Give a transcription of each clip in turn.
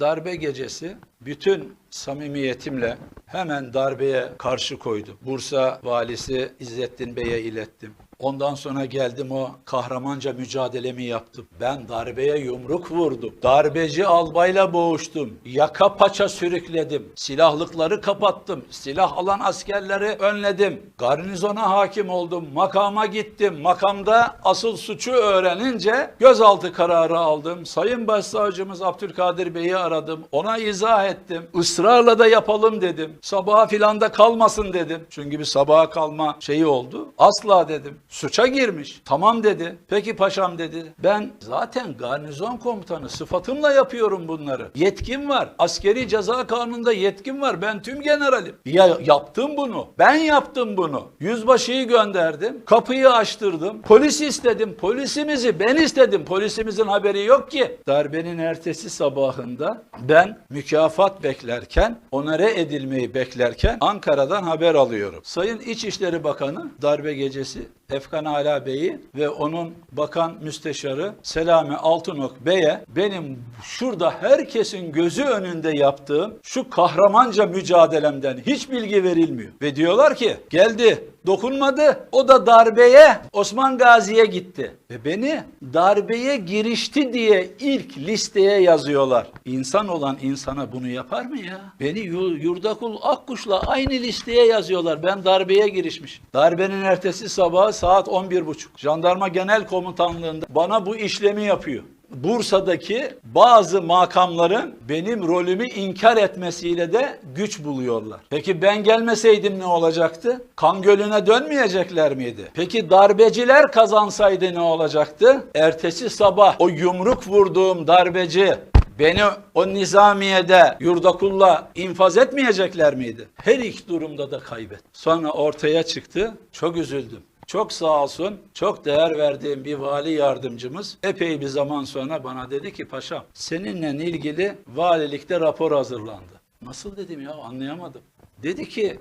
Darbe gecesi bütün samimiyetimle hemen darbeye karşı koydum. Bursa valisi İzzettin Bey'e ilettim. Ondan sonra geldim o kahramanca mücadelemi yaptım. Ben darbeye yumruk vurdum. Darbeci albayla boğuştum. Yaka paça sürükledim. Silahlıkları kapattım. Silah alan askerleri önledim. Garnizona hakim oldum. Makama gittim. Makamda asıl suçu öğrenince gözaltı kararı aldım. Sayın Başsavcımız Abdülkadir Bey'i aradım. Ona izah ettim. Israrla da yapalım dedim. Sabaha filan da kalmasın dedim. Çünkü bir sabaha kalma şeyi oldu. Asla dedim. Suça girmiş. Tamam dedi. Peki paşam dedi. Ben zaten garnizon komutanı sıfatımla yapıyorum bunları. Yetkim var. Askeri ceza kanununda yetkim var. Ben tüm generalim. Ya yaptım bunu. Ben yaptım bunu. Yüzbaşıyı gönderdim. Kapıyı açtırdım. Polis istedim. Polisimizi ben istedim. Polisimizin haberi yok ki. Darbenin ertesi sabahında ben mükafat beklerken, onere edilmeyi beklerken Ankara'dan haber alıyorum. Sayın İçişleri Bakanı darbe gecesi Efkan Ala Bey'i ve onun bakan müsteşarı Selami Altınok Bey'e benim şurada herkesin gözü önünde yaptığım şu kahramanca mücadelemden hiç bilgi verilmiyor. Ve diyorlar ki geldi dokunmadı o da darbeye Osman Gazi'ye gitti. Ve beni darbeye girişti diye ilk listeye yazıyorlar. İnsan olan insana bunu yapar mı ya? Beni Yu- Yurdakul Akkuş'la aynı listeye yazıyorlar. Ben darbeye girişmiş. Darbenin ertesi sabahı saat 11.30. Jandarma Genel Komutanlığı'nda bana bu işlemi yapıyor. Bursa'daki bazı makamların benim rolümü inkar etmesiyle de güç buluyorlar. Peki ben gelmeseydim ne olacaktı? Kan gölüne dönmeyecekler miydi? Peki darbeciler kazansaydı ne olacaktı? Ertesi sabah o yumruk vurduğum darbeci Beni o nizamiyede yurdakulla infaz etmeyecekler miydi? Her iki durumda da kaybet. Sonra ortaya çıktı. Çok üzüldüm. Çok sağ olsun, çok değer verdiğim bir vali yardımcımız epey bir zaman sonra bana dedi ki paşam seninle ilgili valilikte rapor hazırlandı. Nasıl dedim ya anlayamadım. Dedi ki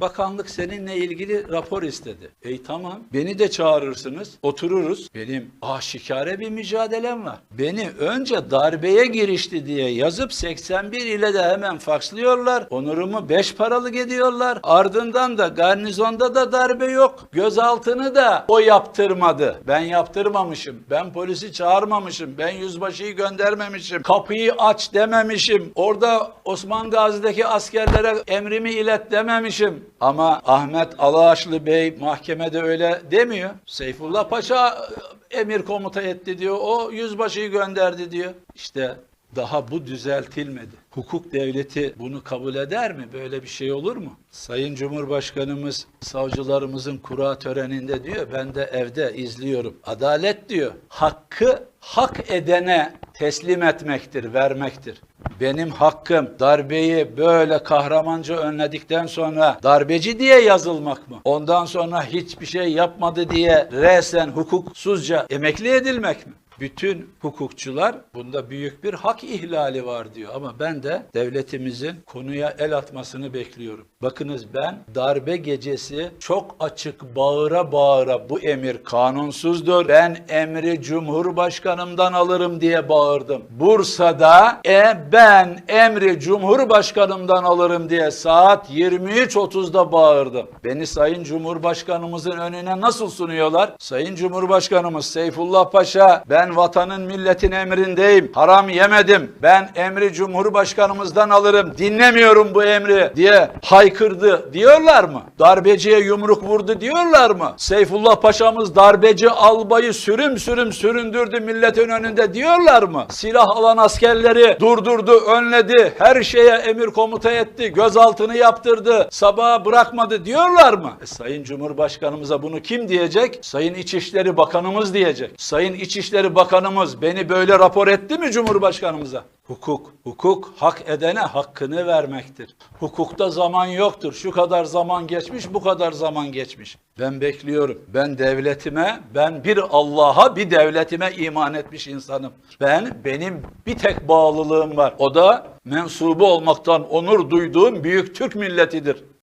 bakanlık seninle ilgili rapor istedi. Ey tamam beni de çağırırsınız otururuz. Benim aşikare bir mücadelem var. Beni önce darbeye girişti diye yazıp 81 ile de hemen fakslıyorlar. Onurumu beş paralık ediyorlar. Ardından da garnizonda da darbe yok. Gözaltını da o yaptırmadı. Ben yaptırmamışım. Ben polisi çağırmamışım. Ben yüzbaşıyı göndermemişim. Kapıyı aç dememişim. Orada Osman Gazi'deki askerlere emrimi ilet dememişim. Ama Ahmet Alaşlı Bey mahkemede öyle demiyor. Seyfullah Paşa e, emir komuta etti diyor. O yüzbaşıyı gönderdi diyor. İşte daha bu düzeltilmedi. Hukuk devleti bunu kabul eder mi? Böyle bir şey olur mu? Sayın Cumhurbaşkanımız savcılarımızın kura töreninde diyor ben de evde izliyorum. Adalet diyor. Hakkı hak edene teslim etmektir, vermektir. Benim hakkım darbeyi böyle kahramanca önledikten sonra darbeci diye yazılmak mı? Ondan sonra hiçbir şey yapmadı diye resen hukuksuzca emekli edilmek mi? Bütün hukukçular bunda büyük bir hak ihlali var diyor ama ben de devletimizin konuya el atmasını bekliyorum. Bakınız ben darbe gecesi çok açık bağıra bağıra bu emir kanunsuzdur. Ben emri Cumhurbaşkanımdan alırım diye bağırdım. Bursa'da e ben emri Cumhurbaşkanımdan alırım diye saat 23.30'da bağırdım. Beni Sayın Cumhurbaşkanımızın önüne nasıl sunuyorlar? Sayın Cumhurbaşkanımız Seyfullah Paşa ben vatanın milletin emrindeyim. Haram yemedim. Ben emri Cumhurbaşkanımızdan alırım. Dinlemiyorum bu emri diye haykırdı diyorlar mı? Darbeciye yumruk vurdu diyorlar mı? Seyfullah Paşa'mız darbeci albayı sürüm sürüm süründürdü milletin önünde diyorlar mı? Silah alan askerleri durdurdu, önledi, her şeye emir komuta etti, gözaltını yaptırdı, sabaha bırakmadı diyorlar mı? E, Sayın Cumhurbaşkanımıza bunu kim diyecek? Sayın İçişleri Bakanımız diyecek. Sayın İçişleri Bakanımız beni böyle rapor etti mi Cumhurbaşkanımıza? Hukuk, hukuk hak edene hakkını vermektir. Hukukta zaman yoktur. Şu kadar zaman geçmiş, bu kadar zaman geçmiş. Ben bekliyorum. Ben devletime, ben bir Allah'a, bir devletime iman etmiş insanım. Ben, benim bir tek bağlılığım var. O da mensubu olmaktan onur duyduğum büyük Türk milletidir.